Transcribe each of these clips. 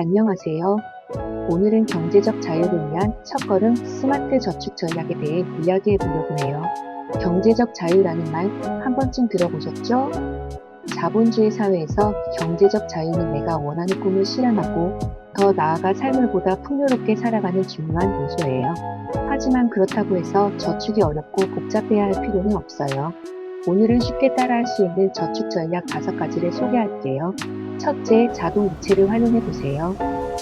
안녕하세요. 오늘은 경제적 자유를 위한 첫걸음 스마트 저축 전략에 대해 이야기해 보려고 해요. 경제적 자유라는 말 한 번쯤 들어보셨죠? 자본주의 사회에서 경제적 자유는 내가 원하는 꿈을 실현하고 더 나아가 삶을 보다 풍요롭게 살아가는 중요한 요소예요. 하지만 그렇다고 해서 저축이 어렵고 복잡해야 할 필요는 없어요. 오늘은 쉽게 따라할 수 있는 저축 전략 5가지를 소개할게요. 첫째, 자동 이체를 활용해 보세요.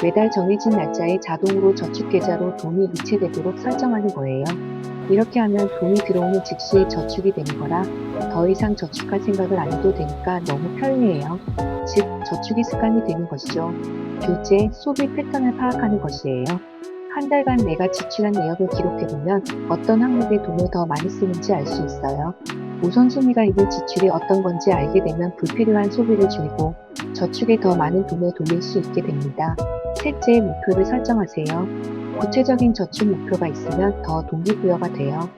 매달 정해진 날짜에 자동으로 저축 계좌로 돈이 이체되도록 설정하는 거예요. 이렇게 하면 돈이 들어오는 즉시 저축이 되는 거라 더 이상 저축할 생각을 안 해도 되니까 너무 편리해요. 즉, 저축이 습관이 되는 것이죠. 둘째, 소비 패턴을 파악하는 것이에요. 한 달간 내가 지출한 내역을 기록해보면 어떤 항목에 돈을 더 많이 쓰는지 알 수 있어요. 우선순위가 있는 지출이 어떤 건지 알게 되면 불필요한 소비를 줄이고 저축에 더 많은 돈을 돌릴 수 있게 됩니다. 셋째, 목표를 설정하세요. 구체적인 저축 목표가 있으면 더 동기부여가 돼요.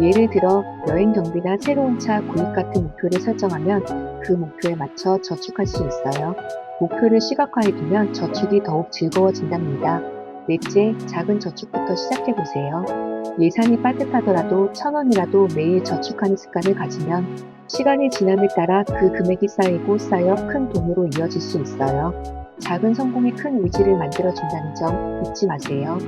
예를 들어 여행 경비나 새로운 차 구입 같은 목표를 설정하면 그 목표에 맞춰 저축할 수 있어요. 목표를 시각화해 두면 저축이 더욱 즐거워진답니다. 넷째, 작은 저축부터 시작해 보세요. 예산이 빠듯하더라도 천 원이라도 매일 저축하는 습관을 가지면 시간이 지남에 따라 그 금액이 쌓이고 쌓여 큰 돈으로 이어질 수 있어요. 작은 성공이 큰 의지를 만들어준다는 점 잊지 마세요.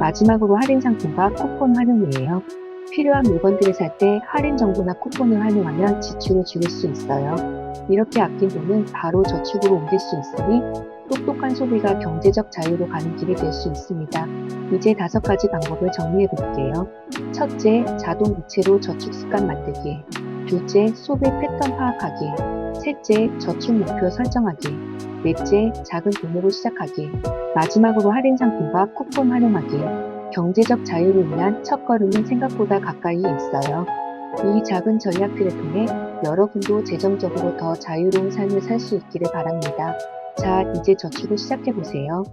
마지막으로 할인 상품과 쿠폰 활용이에요. 필요한 물건들을 살 때 할인 정보나 쿠폰을 활용하면 지출을 줄일 수 있어요. 이렇게 아낀 돈은 바로 저축으로 옮길 수 있으니 똑똑한 소비가 경제적 자유로 가는 길이 될 수 있습니다. 이제 다섯 가지 방법을 정리해 볼게요. 첫째, 자동 이체로 저축 습관 만들기. 둘째, 소비 패턴 파악하기. 셋째, 저축 목표 설정하기. 넷째, 작은 돈으로 시작하기. 마지막으로 할인 상품과 쿠폰 활용하기. 경제적 자유를 위한 첫 걸음은 생각보다 가까이에 있어요. 이 작은 전략들을 통해 여러분도 재정적으로 더 자유로운 삶을 살 수 있기를 바랍니다. 자, 이제 저축을 시작해보세요.